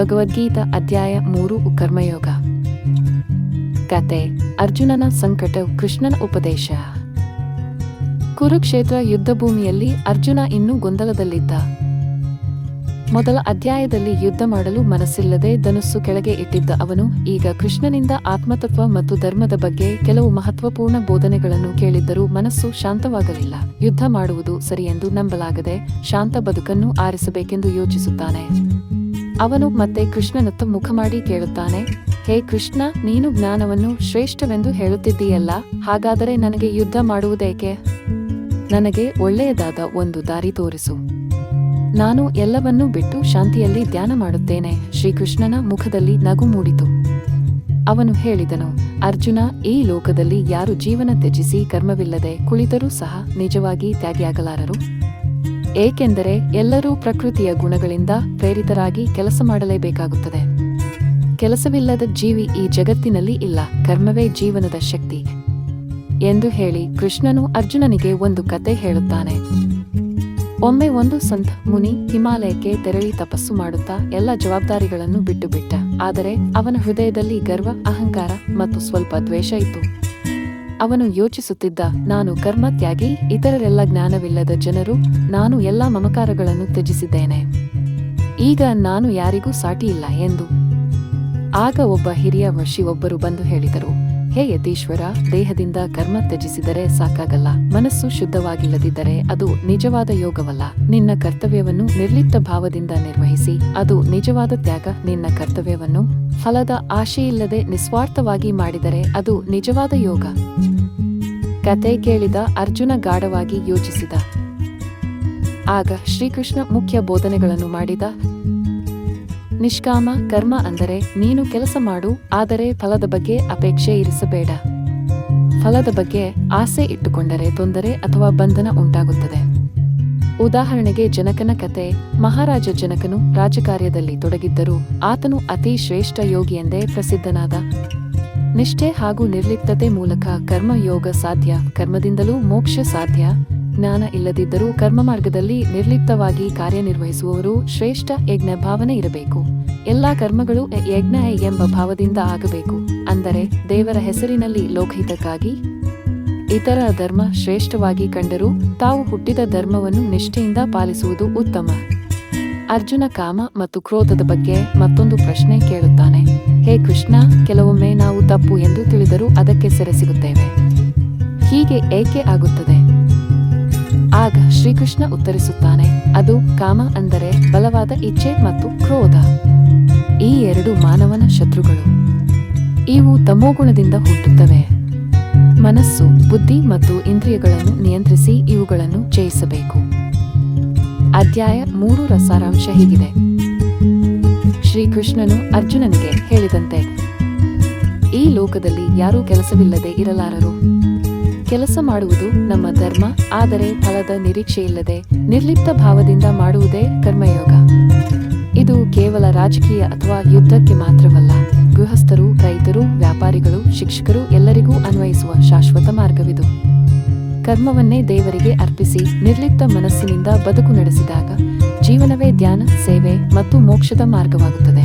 ಭಗವದ್ಗೀತಾ ಅಧ್ಯಾಯ ಮೂರು, ಕರ್ಮಯೋಗ. ಕತೆ, ಅರ್ಜುನನ ಸಂಕಟ, ಕೃಷ್ಣನ ಉಪದೇಶ. ಕುರುಕ್ಷೇತ್ರ ಯುದ್ಧಭೂಮಿಯಲ್ಲಿ ಅರ್ಜುನ ಇನ್ನೂ ಗೊಂದಲದಲ್ಲಿದ್ದ. ಮೊದಲ ಅಧ್ಯಾಯದಲ್ಲಿ ಯುದ್ಧ ಮಾಡಲು ಮನಸ್ಸಿಲ್ಲದೆ ಧನುಸ್ಸು ಕೆಳಗೆ ಇಟ್ಟಿದ್ದ ಅವನು, ಈಗ ಕೃಷ್ಣನಿಂದ ಆತ್ಮತತ್ವ ಮತ್ತು ಧರ್ಮದ ಬಗ್ಗೆ ಕೆಲವು ಮಹತ್ವಪೂರ್ಣ ಬೋಧನೆಗಳನ್ನು ಕೇಳಿದ್ದರೂ ಮನಸ್ಸು ಶಾಂತವಾಗಲಿಲ್ಲ. ಯುದ್ಧ ಮಾಡುವುದು ಸರಿಯೆಂದು ನಂಬಲಾಗದೆ ಶಾಂತ ಬದುಕನ್ನು ಆರಿಸಬೇಕೆಂದು ಯೋಚಿಸುತ್ತಾನೆ. ಅವನು ಮತ್ತೆ ಕೃಷ್ಣನತ್ತ ಮುಖ ಮಾಡಿ ಕೇಳುತ್ತಾನೆ, ಹೇ ಕೃಷ್ಣ, ನೀನು ಜ್ಞಾನವನ್ನು ಶ್ರೇಷ್ಠವೆಂದು ಹೇಳುತ್ತಿದ್ದೀಯಲ್ಲ, ಹಾಗಾದರೆ ನನಗೆ ಯುದ್ಧ ಮಾಡುವುದೇಕೆ? ನನಗೆ ಒಳ್ಳೆಯದಾದ ಒಂದು ದಾರಿ ತೋರಿಸು. ನಾನು ಎಲ್ಲವನ್ನೂ ಬಿಟ್ಟು ಶಾಂತಿಯಲ್ಲಿ ಧ್ಯಾನ ಮಾಡುತ್ತೇನೆ. ಶ್ರೀಕೃಷ್ಣನ ಮುಖದಲ್ಲಿ ನಗು ಮೂಡಿತು. ಅವನು ಹೇಳಿದನು, ಅರ್ಜುನ, ಈ ಲೋಕದಲ್ಲಿ ಯಾರು ಜೀವನ ತ್ಯಜಿಸಿ ಕರ್ಮವಿಲ್ಲದೆ ಕುಳಿತರೂ ಸಹ ನಿಜವಾಗಿ ತ್ಯಾಗಿಯಾಗಲಾರರು? ಏಕೆಂದರೆ ಎಲ್ಲರೂ ಪ್ರಕೃತಿಯ ಗುಣಗಳಿಂದ ಪ್ರೇರಿತರಾಗಿ ಕೆಲಸ ಮಾಡಲೇಬೇಕಾಗುತ್ತದೆ. ಕೆಲಸವಿಲ್ಲದ ಜೀವಿ ಈ ಜಗತ್ತಿನಲ್ಲಿ ಇಲ್ಲ, ಕರ್ಮವೇ ಜೀವನದ ಶಕ್ತಿ ಎಂದು ಹೇಳಿ ಕೃಷ್ಣನು ಅರ್ಜುನನಿಗೆ ಒಂದು ಕತೆ ಹೇಳುತ್ತಾನೆ. ಒಮ್ಮೆ ಒಂದು ಸಂತ ಮುನಿ ಹಿಮಾಲಯಕ್ಕೆ ತೆರಳಿ ತಪಸ್ಸು ಮಾಡುತ್ತಾ ಎಲ್ಲ ಜವಾಬ್ದಾರಿಗಳನ್ನು ಬಿಟ್ಟು ಬಿಟ್ಟ ಆದರೆ ಅವನ ಹೃದಯದಲ್ಲಿ ಗರ್ವ, ಅಹಂಕಾರ ಮತ್ತು ಸ್ವಲ್ಪ ದ್ವೇಷ ಇತ್ತು. ಅವನು ಯೋಚಿಸುತ್ತಿದ್ದ, ನಾನು ಕರ್ಮತ್ಯಾಗಿ ಇತರರೆಲ್ಲ ಜ್ಞಾನವಿಲ್ಲದ ಜನರು, ನಾನು ಎಲ್ಲ ಮಮಕಾರಗಳನ್ನು ತ್ಯಜಿಸಿದ್ದೇನೆ. ಈಗ ನಾನು ಯಾರಿಗೂ ಸಾಟಿಯಿಲ್ಲ ಎಂದು ಆಗ ಒಬ್ಬ ಹಿರಿಯ ವರ್ಷಿ ಒಬ್ಬರು ಬಂದು ಹೇಳಿದರು. ಹೇ ಯತೀಶ್ವರ, ದೇಹದಿಂದ ಕರ್ಮ ತ್ಯಜಿಸಿದರೆ ಸಾಕಾಗಲ್ಲ. ಮನಸ್ಸು ಶುದ್ಧವಾಗಿಲ್ಲದಿದ್ದರೆ ಅದು ನಿಜವಾದ ಯೋಗವಲ್ಲ. ನಿನ್ನ ಕರ್ತವ್ಯವನ್ನು ನಿರ್ಲಿಪ್ತ ಭಾವದಿಂದ ನಿರ್ವಹಿಸಿ, ಅದು ನಿಜವಾದ ತ್ಯಾಗ. ನಿನ್ನ ಕರ್ತವ್ಯವನ್ನು ಫಲದ ಆಶೆಯಿಲ್ಲದೆ ನಿಸ್ವಾರ್ಥವಾಗಿ ಮಾಡಿದರೆ ಅದು ನಿಜವಾದ ಯೋಗ. ಕತೆ ಕೇಳಿದ ಅರ್ಜುನ ಗಾಢವಾಗಿ ಯೋಚಿಸಿದ. ಆಗ ಶ್ರೀಕೃಷ್ಣ ಮುಖ್ಯ ಬೋಧನೆಗಳನ್ನು ಮಾಡಿದ ನಿಷ್ಕಾಮ, ಕರ್ಮ ಅಂದರೆ ನೀನು ಕೆಲಸ ಮಾಡು, ಆದರೆ ಫಲದ ಬಗ್ಗೆ ಅಪೇಕ್ಷೆ ಇರಿಸಬೇಡ. ಫಲದ ಬಗ್ಗೆ ಆಸೆ ಇಟ್ಟುಕೊಂಡರೆ ತೊಂದರೆ ಅಥವಾ ಬಂಧನ ಉಂಟಾಗುತ್ತದೆ. ಉದಾಹರಣೆಗೆ ಜನಕನ ಕತೆ, ಮಹಾರಾಜ ಜನಕನು ರಾಜಕಾರ್ಯದಲ್ಲಿ ತೊಡಗಿದ್ದರೂ ಆತನು ಅತಿ ಶ್ರೇಷ್ಠ ಯೋಗಿ ಎಂದೇ ಪ್ರಸಿದ್ಧನಾದ. ನಿಷ್ಠೆ ಹಾಗೂ ನಿರ್ಲಿಪ್ತತೆ ಮೂಲಕ ಕರ್ಮಯೋಗ ಸಾಧ್ಯ, ಕರ್ಮದಿಂದಲೂ ಮೋಕ್ಷ ಸಾಧ್ಯ ಜ್ಞಾನ ಇಲ್ಲದಿದ್ದರೂ ಕರ್ಮ ಮಾರ್ಗದಲ್ಲಿ ನಿರ್ಲಿಪ್ತವಾಗಿ ಕಾರ್ಯನಿರ್ವಹಿಸುವವರು ಶ್ರೇಷ್ಠ ಯಜ್ಞ ಭಾವನೆ ಇರಬೇಕು. ಎಲ್ಲಾ ಕರ್ಮಗಳು ಯಜ್ಞ ಎಂಬ ಭಾವದಿಂದ ಆಗಬೇಕು. ಅಂದರೆ ದೇವರ ಹೆಸರಿನಲ್ಲಿ ಲೋಕಹಿತಕ್ಕಾಗಿ ಇತರ ಧರ್ಮ ಶ್ರೇಷ್ಠವಾಗಿ ಕಂಡರೂ ತಾವು ಹುಟ್ಟಿದ ಧರ್ಮವನ್ನು ನಿಷ್ಠೆಯಿಂದ ಪಾಲಿಸುವುದು ಉತ್ತಮ. ಅರ್ಜುನ ಕಾಮ ಮತ್ತು ಕ್ರೋಧದ ಬಗ್ಗೆ ಮತ್ತೊಂದು ಪ್ರಶ್ನೆ ಕೇಳುತ್ತಾನೆ. ಹೇ ಕೃಷ್ಣ, ಕೆಲವೊಮ್ಮೆ ನಾವು ತಪ್ಪು ಎಂದು ತಿಳಿದರೂ ಅದಕ್ಕೆ ಸೆರೆ ಸಿಗುತ್ತೇವೆ. ಹೀಗೆ ಏಕೆ ಆಗುತ್ತದೆ? ಆಗ ಶ್ರೀಕೃಷ್ಣ ಉತ್ತರಿಸುತ್ತಾನೆ, ಅದು ಕಾಮ ಅಂದರೆ ಬಲವಾದ ಇಚ್ಛೆ ಮತ್ತು ಕ್ರೋಧ. ಈ ಎರಡು ಮಾನವನ ಶತ್ರುಗಳು. ಇವು ತಮೋಗುಣದಿಂದ ಹುಟ್ಟುತ್ತವೆ. ಮನಸ್ಸು, ಬುದ್ಧಿ ಮತ್ತು ಇಂದ್ರಿಯಗಳನ್ನು ನಿಯಂತ್ರಿಸಿ ಇವುಗಳನ್ನು ಜಯಿಸಬೇಕು. ಅಧ್ಯಾಯ ಮೂರು ರಸಾರಾಂಶ ಹೀಗಿದೆ. ಶ್ರೀಕೃಷ್ಣನು ಅರ್ಜುನನಿಗೆ ಹೇಳಿದಂತೆ, ಈ ಲೋಕದಲ್ಲಿ ಯಾರೂ ಕೆಲಸವಿಲ್ಲದೆ ಇರಲಾರರು. ಕೆಲಸ ಮಾಡುವುದು ನಮ್ಮ ಧರ್ಮ, ಆದರೆ ಫಲದ ನಿರೀಕ್ಷೆಯಿಲ್ಲದೆ ನಿರ್ಲಿಪ್ತ ಭಾವದಿಂದ ಮಾಡುವುದೇ ಕರ್ಮಯೋಗ. ಇದು ಕೇವಲ ರಾಜಕೀಯ ಅಥವಾ ಯುದ್ಧಕ್ಕೆ ಮಾತ್ರವಲ್ಲ. ಗೃಹಸ್ಥರು, ರೈತರು, ವ್ಯಾಪಾರಿಗಳು, ಶಿಕ್ಷಕರು ಎಲ್ಲರಿಗೂ ಅನ್ವಯಿಸುವ ಶಾಶ್ವತ ಮಾರ್ಗವಿದು. ಕರ್ಮವನ್ನೇ ದೇವರಿಗೆ ಅರ್ಪಿಸಿ ನಿರ್ಲಿಪ್ತ ಮನಸ್ಸಿನಿಂದ ಬದುಕು ನಡೆಸಿದಾಗ ಜೀವನವೇ ಧ್ಯಾನ, ಸೇವೆ ಮತ್ತು ಮೋಕ್ಷದ ಮಾರ್ಗವಾಗುತ್ತದೆ.